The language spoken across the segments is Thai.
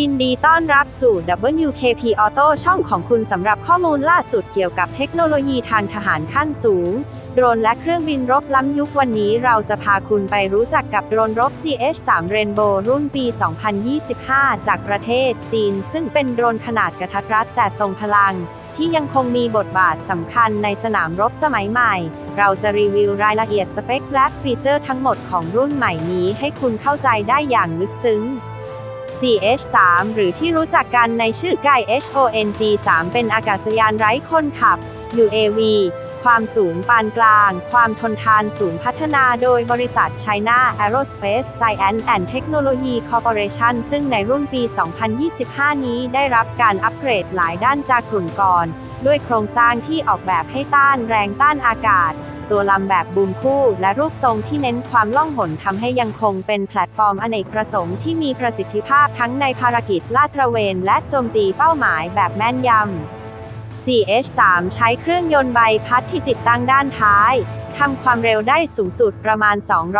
ยินดีต้อนรับสู่ WKP Auto ช่องของคุณสำหรับข้อมูลล่าสุดเกี่ยวกับเทคโนโลยีทางทหารขั้นสูง โดรนและเครื่องบินรบล้ำยุควันนี้เราจะพาคุณไปรู้จักกับโดรนรบ CH-3 Rainbow รุ่นปี 2025 จากประเทศจีน ซึ่งเป็นโดรนขนาดกระทัดรัดแต่ทรงพลัง ที่ยังคงมีบทบาทสำคัญในสนามรบสมัยใหม่ เราจะรีวิวรายละเอียดสเปคและฟีเจอร์ทั้งหมดของรุ่นใหม่นี้ให้คุณเข้าใจได้อย่างลึกซึ้ง CH3 หรือที่รู้จักกันในชื่อไก HONG3 เป็นอากาศยานไร้คนขับ UAV ความสูงปานกลาง ความทนทานสูงพัฒนาโดยบริษัท China Aerospace Science and Technology Corporation ซึ่งในรุ่นปี 2025 นี้ได้รับการอัปเกรดหลายด้านจากกลุ่นก่อน ด้วยโครงสร้างที่ออกแบบให้ต้านแรงต้านอากาศ ตัวลำแบบบูมคู่ และรูปทรงที่เน้นความล่องหนทำให้ยังคงเป็นแพลตฟอร์มอเนกประสงค์ที่มีประสิทธิภาพทั้งในภารกิจลาดตระเวน และโจมตีเป้าหมายแบบแม่นยำ CH3 ใช้เครื่องยนต์ใบพัดที่ติดตั้งด้านท้ายทำความเร็วได้สูงสุดประมาณ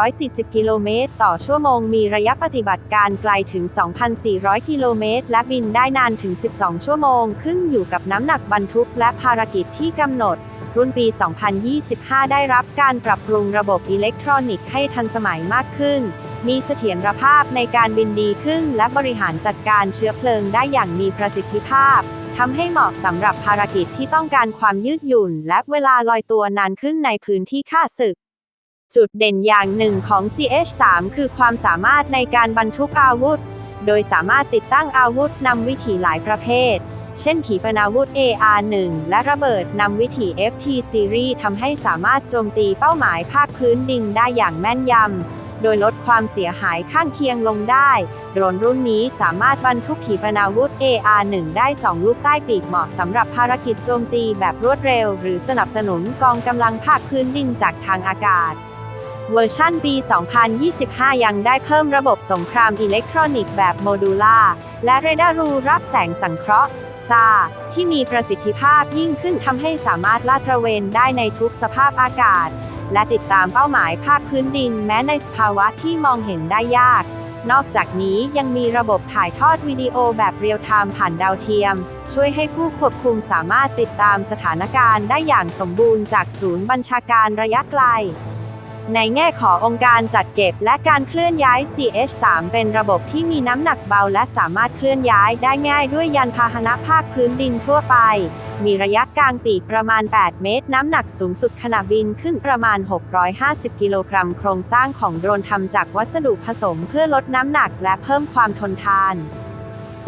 240 กิโลเมตร ต่อชั่วโมง มีระยะปฏิบัติการไกลถึง 2,400 กิโลเมตร และบินได้นานถึง 12 ชั่วโมง ขึ้นอยู่กับน้ำหนักบรรทุกและภารกิจที่กำหนด รุ่นปี 2025 ได้รับการปรับปรุงระบบอิเล็กทรอนิกส์ให้ทันสมัยมากขึ้น มีเสถียรภาพในการบินดีขึ้น และบริหารจัดการเชื้อเพลิงได้อย่างมีประสิทธิภาพทำให้เหมาะสำหรับภารกิจที่ต้องการความยืดหยุ่น และเวลาลอยตัวนานขึ้นในพื้นที่ค่าศึก จุดเด่นอย่างหนึ่งของ CH3 คือความสามารถในการบรรทุกอาวุธ โดยสามารถติดตั้งอาวุธนำวิถีหลายประเภท เช่นขีปนาวุธ AR-1 และระเบิดนำวิถี FT Series ทำให้สามารถโจมตีเป้าหมายภาคพื้นดินได้อย่างแม่นยำ โดยลดความเสียหายข้างเคียงลงได้ โดรนรุ่นนี้สามารถบรรทุกขีปนาวุธ AR-1 ได้ 2 ลูกใต้ปีกเหมาะสำหรับภารกิจโจมตีแบบรวดเร็ว หรือสนับสนุนกองกำลังภาคพื้นดินจากทางอากาศเวอร์ชันปี 2025 ยังได้เพิ่มระบบสงครามอิเล็กทรอนิกส์แบบโมดูล่า และเรดารูรับแสงสังเคราะห์ ซาที่มีประสิทธิภาพยิ่งขึ้นทำให้สามารถลาดตระเวนได้ในทุกสภาพอากาศ และติดตามเป้าหมายภาคพื้นดินแม้ในสภาวะที่มองเห็นได้ยาก นอกจากนี้ยังมีระบบถ่ายทอดวิดีโอแบบเรียลไทม์ผ่านดาวเทียม ช่วยให้ผู้ควบคุมสามารถติดตามสถานการณ์ได้อย่างสมบูรณ์จากศูนย์บัญชาการระยะไกล ในแง่ขององค์การจัดเก็บและการเคลื่อนย้าย CH3 เป็นระบบที่มีน้ำหนักเบาและสามารถเคลื่อนย้ายได้ง่ายด้วยยานพาหนะภาคพื้นดินทั่วไป มีระยะกลางปีกประมาณ 8 เมตร น้ำหนักสูงสุดขณะบินขึ้นประมาณ 650 กิโลกรัม โครงสร้างของโดรนทำจากวัสดุผสมเพื่อลดน้ำหนักและเพิ่มความทนทาน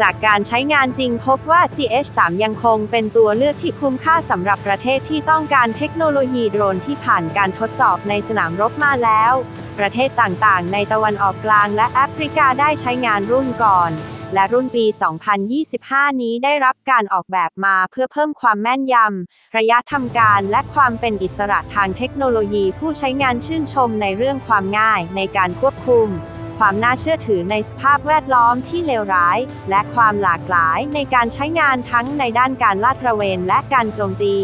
จากการใช้งานจริงพบว่า CH3 ยังคงเป็นตัวเลือกที่คุ้มค่าสำหรับประเทศที่ต้องการเทคโนโลยีโดรนที่ผ่านการทดสอบในสนามรบมาแล้ว ประเทศต่างๆ ในตะวันออกกลางและแอฟริกาได้ใช้งานรุ่นก่อน และรุ่นปี 2025 นี้ได้รับการออกแบบมาเพื่อเพิ่มความแม่นยำ ระยะทำการและความเป็นอิสระทางเทคโนโลยีผู้ใช้งานชื่นชมในเรื่องความง่ายในการควบคุม ความน่าเชื่อถือในสภาพแวดล้อมที่เลวร้าย และความหลากหลายในการใช้งานทั้งในด้านการลาดตระเวนและการโจมตี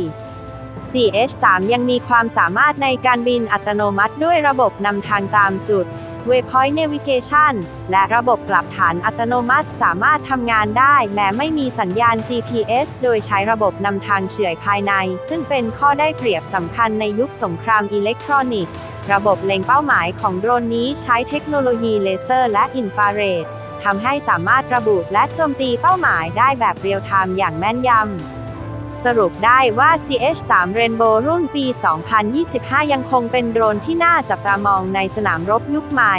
CH3 ยังมีความสามารถในการบินอัตโนมัติด้วยระบบนำทางตามจุด Waypoint Navigation และระบบกลับฐานอัตโนมัติสามารถทำงานได้ แม้ไม่มีสัญญาณ GPS โดยใช้ระบบนำทางเฉื่อยภายใน ซึ่งเป็นข้อได้เปรียบสำคัญในยุคสงครามอิเล็กทรอนิกส์ ระบบเล็งเป้าหมายของโดรนนี้ใช้เทคโนโลยีเลเซอร์และอินฟราเรดทำให้สามารถระบุและโจมตีเป้าหมายได้แบบเรียลไทม์อย่างแม่นยำ สรุปได้ว่า CH3 Rainbow รุ่นปี 2025 ยังคงเป็นโดรนที่น่าจับตามองในสนามรบยุคใหม่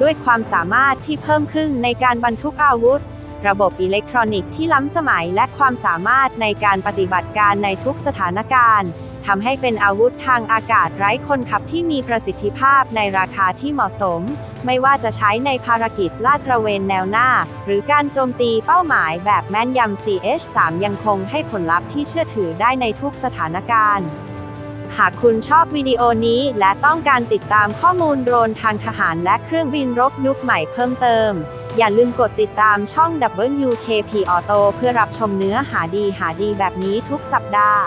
ด้วยความสามารถที่เพิ่มขึ้นในการบรรทุกอาวุธ ระบบอิเล็กทรอนิกส์ที่ล้ำสมัยและความสามารถในการปฏิบัติการในทุกสถานการณ์ ทำให้เป็นอาวุธทางอากาศไร้คนขับที่มีประสิทธิภาพในราคาที่เหมาะสม ไม่ว่าจะใช้ในภารกิจลาดตระเวนแนวหน้า หรือการโจมตีเป้าหมายแบบแม่นยำ CH3 ยังคงให้ผลลัพธ์ที่เชื่อถือได้ในทุกสถานการณ์หากคุณชอบวิดีโอนี้และต้องการติดตามข้อมูลโดรนทางทหารและเครื่องบินรบยุคใหม่เพิ่มเติม อย่าลืมกดติดตามช่อง WKP Auto เพื่อรับชมเนื้อหาดีหาดีแบบนี้ทุกสัปดาห์